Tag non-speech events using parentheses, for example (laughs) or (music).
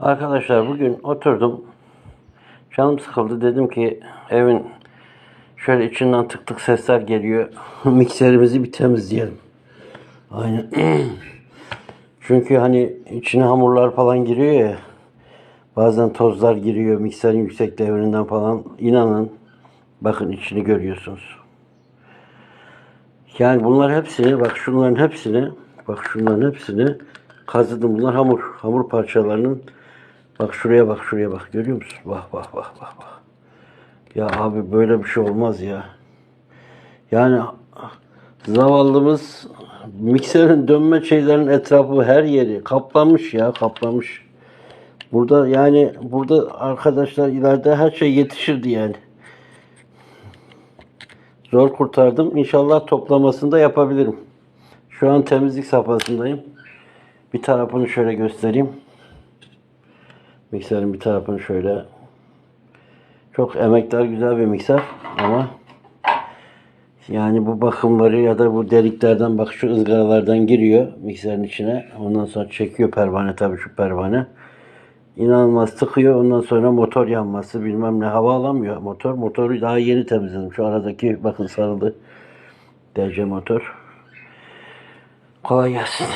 Arkadaşlar bugün oturdum. Canım sıkıldı. Dedim ki evin şöyle içinden tık tık sesler geliyor. (laughs) Mikserimizi bir temizleyelim. Aynen. (clears throat) Çünkü hani içine hamurlar falan giriyor ya. Bazen tozlar giriyor mikserin yüksek devrinden falan. İnanın bakın içini görüyorsunuz. Yani bunlar hepsini bak şunların hepsini bak şunların hepsini kazıdım. Bunlar hamur. Hamur parçalarının bak şuraya bak şuraya bak görüyor musun? Bak bak bak bak bak. Ya abi böyle bir şey olmaz ya. Yani zavallımız mikserin dönme şeylerin etrafı her yeri kaplamış ya kaplamış. Burada yani burada arkadaşlar ileride her şey yetişirdi yani. Zor kurtardım. İnşallah toplamasını da yapabilirim. Şu an temizlik safhasındayım. Bir tarafını şöyle göstereyim. Mikserin bir tarafını şöyle. Çok emektar güzel bir mikser ama yani bu bakımları ya da bu deliklerden bak şu ızgaralardan giriyor mikserin içine. Ondan sonra çekiyor pervane tabii şu pervane. İnanılmaz tıkıyor. Ondan sonra motor yanması bilmem ne hava alamıyor motor. Motoru daha yeni temizledim. Şu aradaki bakın sarıldı. DC motor. Kolay gelsin.